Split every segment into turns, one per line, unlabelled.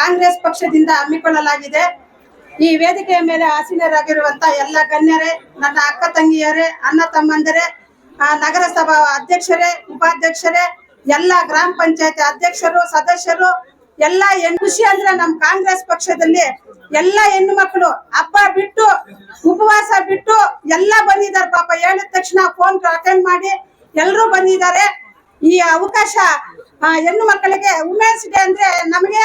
ಕಾಂಗ್ರೆಸ್ ಪಕ್ಷದಿಂದ ಹಮ್ಮಿಕೊಳ್ಳಲಾಗಿದೆ. ಈ ವೇದಿಕೆಯ ಮೇಲೆ ಆಸೀನರಾಗಿರುವಂತ ಎಲ್ಲ ಗಣ್ಯರೇ, ನನ್ನ ಅಕ್ಕ ತಂಗಿಯರೇ, ಅಣ್ಣ ತಮ್ಮಂದರೇ ನಗರಸಭಾ ಅಧ್ಯಕ್ಷರೇ, ಉಪಾಧ್ಯಕ್ಷರೇ, ಎಲ್ಲ ಗ್ರಾಮ ಪಂಚಾಯತ್ ಅಧ್ಯಕ್ಷರು, ಸದಸ್ಯರು, ಎಲ್ಲ ಹೆಣ್ಣು ಖುಷಿ ಅಂದ್ರೆ ನಮ್ಮ ಕಾಂಗ್ರೆಸ್ ಪಕ್ಷದಲ್ಲಿ ಎಲ್ಲ ಹೆಣ್ಣು ಮಕ್ಕಳು ಅಪ್ಪ ಬಿಟ್ಟು, ಉಪವಾಸ ಬಿಟ್ಟು ಎಲ್ಲ ಬಂದಿದ್ದಾರೆ. ಪಾಪ ಹೇಳಿದ ತಕ್ಷಣ ಫೋನ್ ಅಟೆಂಡ್ ಮಾಡಿ ಎಲ್ಲರೂ ಬಂದಿದ್ದಾರೆ. ಈ ಅವಕಾಶ ಹೆಣ್ಣು ಮಕ್ಕಳಿಗೆ ವುಮೆನ್ಸ್ ಡೇ ಅಂದ್ರೆ ನಮಗೆ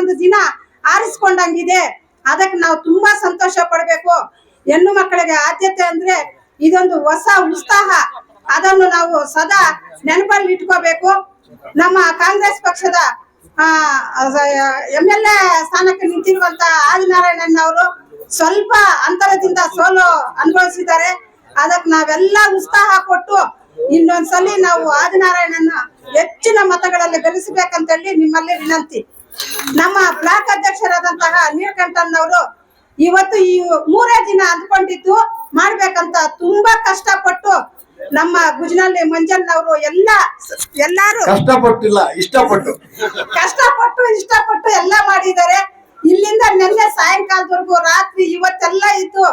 ಒಂದು ದಿನ ಆರಿಸ್ಕೊಂಡಂಗಿದೆ. ಅದಕ್ಕೆ ನಾವು ತುಂಬಾ ಸಂತೋಷ ಪಡ್ಬೇಕು. ಹೆಣ್ಣು ಮಕ್ಕಳಿಗೆ ಆದ್ಯತೆ ಅಂದ್ರೆ ಇದೊಂದು ಹೊಸ ಉತ್ಸಾಹ. ಅದನ್ನು ನಾವು ಸದಾ ನೆನಪಲ್ಲಿ ಇಟ್ಕೋಬೇಕು. ನಮ್ಮ ಕಾಂಗ್ರೆಸ್ ಪಕ್ಷದ ಎಂ ಎಲ್ ಎ ಸ್ಥಾನಕ್ಕೆ ನಿಂತಿರುವಂತ ಆದಿನಾರಾಯಣನ್ ಅವರು ಸ್ವಲ್ಪ ಅಂತರದಿಂದ ಸೋಲು ಅನುಭವಿಸಿದ್ದಾರೆ. ಅದಕ್ಕೆ ನಾವೆಲ್ಲ ಉತ್ಸಾಹ ಕೊಟ್ಟು ಇನ್ನೊಂದ್ಸಲಿ ನಾವು ಆದಿನಾರಾಯಣನ ಹೆಚ್ಚಿನ ಮತಗಳಲ್ಲಿ ಗೆಲ್ಲಿಸಬೇಕಂತ ಹೇಳಿ ನಿಮ್ಮಲ್ಲಿ ವಿನಂತಿ. ನಮ್ಮ ಬ್ಲಾಕ್ ಅಧ್ಯಕ್ಷರಾದಂತಹ ನೀಲಕಂಠನ್ ಅವರು ಇವತ್ತು ಈ ಮೂರೇ ದಿನ ಅಂದ್ಕೊಂಡಿದ್ದು ಮಾಡ್ಬೇಕಂತ ತುಂಬಾ ಕಷ್ಟಪಟ್ಟು ನಮ್ಮ ಗುಜನಲ್ಲಿ ಮಂಜನ್ ಅವರು ಎಲ್ಲ ಎಲ್ಲಾರು
ಕಷ್ಟಪಟ್ಟಿಲ್ಲ ಇಷ್ಟಪಟ್ಟು.
ಕಷ್ಟಪಟ್ಟು ಇಷ್ಟಪಟ್ಟು ಎಲ್ಲ ಮಾಡಿದ್ದಾರೆ. ಇಲ್ಲಿಂದ ನಿನ್ನೆ ಸಾಯಂಕಾಲದವರೆಗೂ ರಾತ್ರಿ ಇವತ್ತೆಲ್ಲ ಇತ್ತು.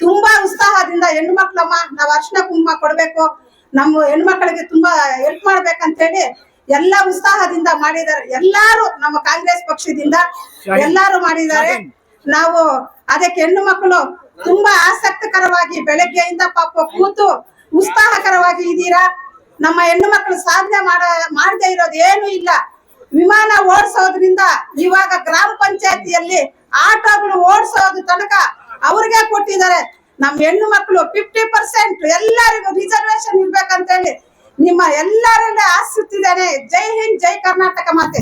ತುಂಬಾ ಉತ್ಸಾಹದಿಂದ ಹೆಣ್ಮಕ್ಳಮ್ಮ ನಾವು ಅರ್ಶನ ಕುಂಕುಮ ಕೊಡ್ಬೇಕು. ನಮ್ಮ ಹೆಣ್ಮಕ್ಳಿಗೆ ತುಂಬಾ ಹೆಲ್ಪ್ ಮಾಡ್ಬೇಕಂತ ಹೇಳಿ ಎಲ್ಲ ಉತ್ಸಾಹದಿಂದ ಮಾಡಿದ್ದಾರೆ. ಎಲ್ಲಾರು ನಮ್ಮ ಕಾಂಗ್ರೆಸ್ ಪಕ್ಷದಿಂದ ಎಲ್ಲಾರು ಮಾಡಿದ್ದಾರೆ. ನಾವು ಅದಕ್ಕೆ ಹೆಣ್ಣು ಮಕ್ಕಳು ತುಂಬಾ ಆಸಕ್ತಿಕರವಾಗಿ ಬೆಳಗ್ಗೆಯಿಂದ ಪಾಪ ಕೂತು ಉತ್ಸಾಹಕರವಾಗಿ ಇದ್ದೀರಾ? ನಮ್ಮ ಹೆಣ್ಣು ಮಕ್ಕಳು ಸಾಧನೆ ಮಾಡ ಮಾಡದೇ ಇರೋದು ಏನು ಇಲ್ಲ. ವಿಮಾನ ಓಡಿಸೋದ್ರಿಂದ ಇವಾಗ ಗ್ರಾಮ ಪಂಚಾಯತಿಯಲ್ಲಿ ಆಟೋಗಳು ಓಡಿಸೋದು ತನಕ ಅವ್ರಿಗೆ ಕೊಟ್ಟಿದ್ದಾರೆ. ನಮ್ಮ ಹೆಣ್ಣು ಮಕ್ಕಳು ಫಿಫ್ಟಿ ಪರ್ಸೆಂಟ್ ಎಲ್ಲರಿಗೂ ರಿಸರ್ವೇಶನ್ ಇರ್ಬೇಕಂತ ಹೇಳಿ ನಿಮ್ಮ ಎಲ್ಲರನ್ನ ಆಶಿಸುತ್ತಿದ್ದೇನೆ ಜೈ ಹಿಂದ್ ಜೈ ಕರ್ನಾಟಕ ಮಾತೆ.